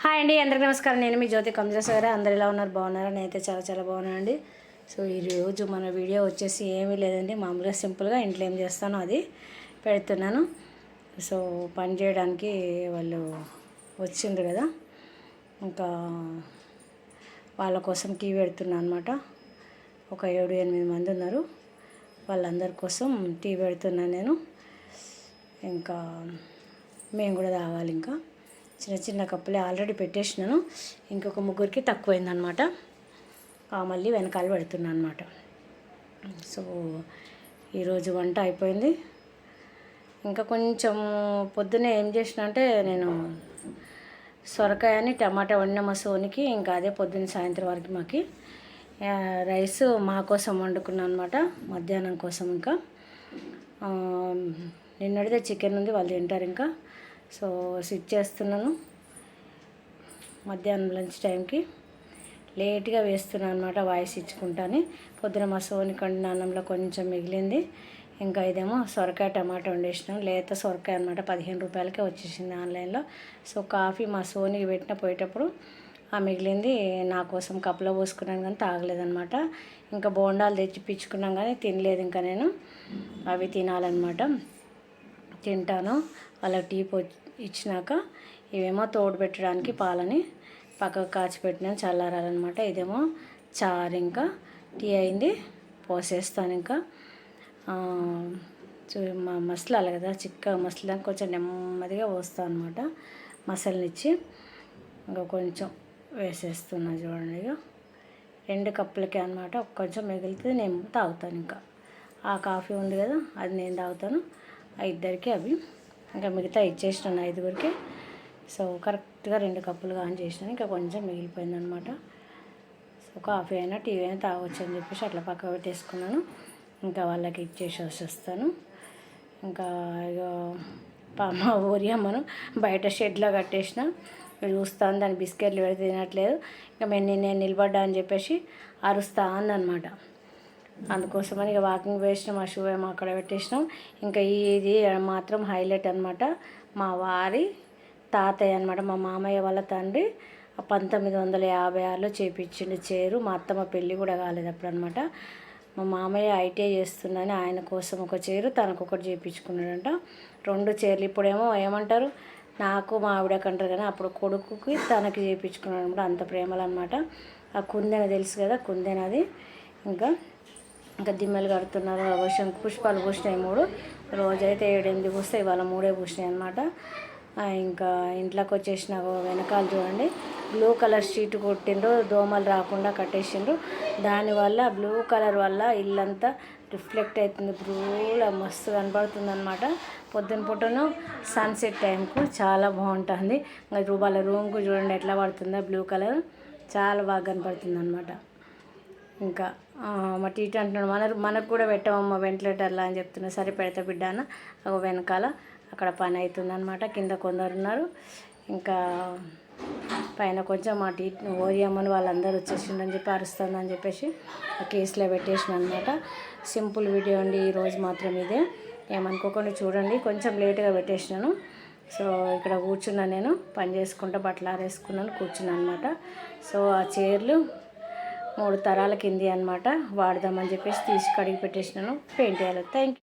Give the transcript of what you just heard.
Hi అండి అందరికీ నమస్కారం. నేను మీ జ్యోతి కంజరసాగర్ అందరు ఎలా ఉన్నారు? బాగున్నారా? నేనైతే చాలా చాలా బాగున్నాను అండి సో ఈరోజు మన వీడియో వచ్చేసి ఏమీ లేదండి. మామూలుగా సింపుల్గా ఇంట్లో ఏం చేస్తానో అది పెడుతున్నాను. సో పని చేయడానికి వాళ్ళు వచ్చిండ్రు కదా. ఇంకా వాళ్ళ కోసం కీ పెడుతున్నాను అనమాట ఒక ఏడు ఎనిమిది మంది ఉన్నారు. వాళ్ళందరి కోసం టీ పెడుతున్నాను నేను. ఇంకా మేము కూడా తాగాలి ఇంకా. చిన్న చిన్న కప్పులే ఆల్రెడీ పెట్టేసినాను. ఇంకొక ముగ్గురికి తక్కువైందనమాట. మళ్ళీ వెనకాల పెడుతున్నాను అనమాట సో ఈరోజు వంట అయిపోయింది. ఇంకా కొంచెం పొద్దున్నే ఏం చేసిన అంటే నేను సొరకాయని టమాటా వండిన మా సోనికి ఇంకా అదే పొద్దున్న సాయంత్రం వరకు మాకి. రైస్ మా కోసం వండుకున్నాను అనమాట మధ్యాహ్నం కోసం ఇంకా. నిన్నడితే చికెన్ ఉంది వాళ్ళు తింటారు ఇంకా. సో స్విచ్ చేస్తున్నాను. మధ్యాహ్నం లంచ్ టైంకి. లేట్గా వేస్తున్నాను అనమాట వాయిస్ ఇచ్చుకుంటాను. పొద్దున మా సోని కండిన అన్నంలో కొంచెం మిగిలింది. ఇంకా ఇదేమో సొరకాయ టమాటా వండేసినాం. లేత సొరకాయ అనమాట పదిహేను రూపాయలకే వచ్చేసింది ఆన్లైన్లో. సో కాఫీ మా సోనికి పెట్టిన పోయేటప్పుడు ఆ మిగిలింది నా కోసం కప్పులో పోసుకున్నాను కానీ తాగలేదనమాట ఇంకా బోండాలు తెచ్చి పిచ్చుకున్నాం కానీ తినలేదు ఇంకా నేను. అవి తినాలన్నమాట. తింటాను. అలా టీ పో ఇచ్చినాక ఇవేమో తోడు పెట్టడానికి పాలని పక్కకు కాచి పెట్టిన చల్లారాలన్నమాట. ఇదేమో చారు ఇంకా. టీ అయింది పోసేస్తాను ఇంకా. చూ- మా మసలాలి కదా చిక్కగా మసలా కొంచెం నెమ్మదిగా పోస్తాను అనమాట మసలనిచ్చి ఇంకా కొంచెం వేసేస్తున్నా చూడండి ఇక రెండు కప్పులకే అనమాట కొంచెం మిగిలితే నేను తాగుతాను ఇంకా. ఆ కాఫీ ఉంది కదా అది నేను తాగుతాను. ఆ ఇద్దరికి అవి. ఇంకా మిగతా ఇచ్చేసినాను ఐదుగురికి. సో కరెక్ట్గా రెండు కప్పులు ఆన్ చేసినాను. ఇంకా కొంచెం మిగిలిపోయింది అనమాట సో కాఫీ అయినా టీ అయినా తాగొచ్చు అని చెప్పేసి అట్లా పక్క పెట్టేసుకున్నాను. ఇంకా వాళ్ళకి ఇచ్చేసి వస్తాను ఇంకా ఇక ఊరి అమ్మను బయట షెడ్లో కట్టేసిన. చూస్తాను దాని బిస్కెట్లు పెడితే తినట్లేదు. ఇంకా మేము నేను నిలబడ్డా అని చెప్పేసి అరుస్తా అందనమాట అందుకోసమని ఇక వాకింగ్ వేసినాం మా షూ ఏమో అక్కడ పెట్టేసినాం. ఇంకా ఇది మాత్రం హైలైట్ అనమాట మా వారి తాతయ్య అనమాట మా మామయ్య వాళ్ళ తండ్రి. పంతొమ్మిది వందల యాభై ఆరులో చేపించిండు చేరు. మా అత్తమ్మ పెళ్ళి కూడా కాలేదు అప్పుడు అనమాట మా మామయ్య ఐటీఐ చేస్తుందని ఆయన కోసం ఒక చీరు తనకు ఒకటి చేయించుకున్నాడంట రెండు చీరలు. ఇప్పుడేమో ఏమంటారు? నాకు మా ఆవిడకి అంటారు కానీ అప్పుడు కొడుకుకి తనకి చేయించుకున్నాడు అనమాట అంత ప్రేమలు అనమాట ఆ కుందెన తెలుసు కదా కుందెన అది ఇంకా ఇంకా దిమ్మలు కడుతున్నారు వర్షం పుష్పాలు పూసినాయి మూడు. రోజైతే ఏడెనిమిది పూస్తాయి ఇవాళ మూడే పూసినాయి అనమాట ఇంకా ఇంట్లోకి వచ్చేసిన వెనకాల చూడండి. బ్లూ కలర్ షీట్ కొట్టిండ్రు దోమలు రాకుండా కట్టేసిండ్రు. దానివల్ల బ్లూ కలర్ వల్ల ఇల్లంతా రిఫ్లెక్ట్ అవుతుంది. బ్లూలా మస్తు కనపడుతుంది అనమాట పొద్దున పూటను సన్సెట్ టైంకు చాలా బాగుంటుంది. ఇంకా వాళ్ళ రూమ్కు చూడండి ఎట్లా పడుతుందో బ్లూ కలర్. చాలా బాగా కనపడుతుంది అనమాట ఇంకా మా టీటీ అంటున్నాడు మన మనకు కూడా పెట్టమమ్మ వెంటిలేటర్లా అని చెప్తున్నా. సరే పెడతా బిడ్డ అన్న ఒక వెనకాల అక్కడ పని అవుతుందన్నమాట కింద కొందరు ఉన్నారు. ఇంకా పైన కొంచెం మా టీ ఓరియమ్మని వాళ్ళందరూ వచ్చేసిండని చెప్పి అరుస్తుందని చెప్పేసి ఆ కేసులో పెట్టేసిన అనమాట సింపుల్ వీడియో అండి ఈరోజు మాత్రం ఇదే. ఏమనుకోకుండా చూడండి కొంచెం లేట్గా పెట్టేసినాను. సో ఇక్కడ కూర్చున్నా నేను పని చేసుకుంటా బట్టలు ఆరేసుకున్నాను కూర్చున్నాను అనమాట సో ఆ చైర్లు మూడు తరాల కింది అనమాట వాడదామని చెప్పేసి తీసి కడిగి పెట్టేసినాను. పెయింట్ వేయాలి థ్యాంక్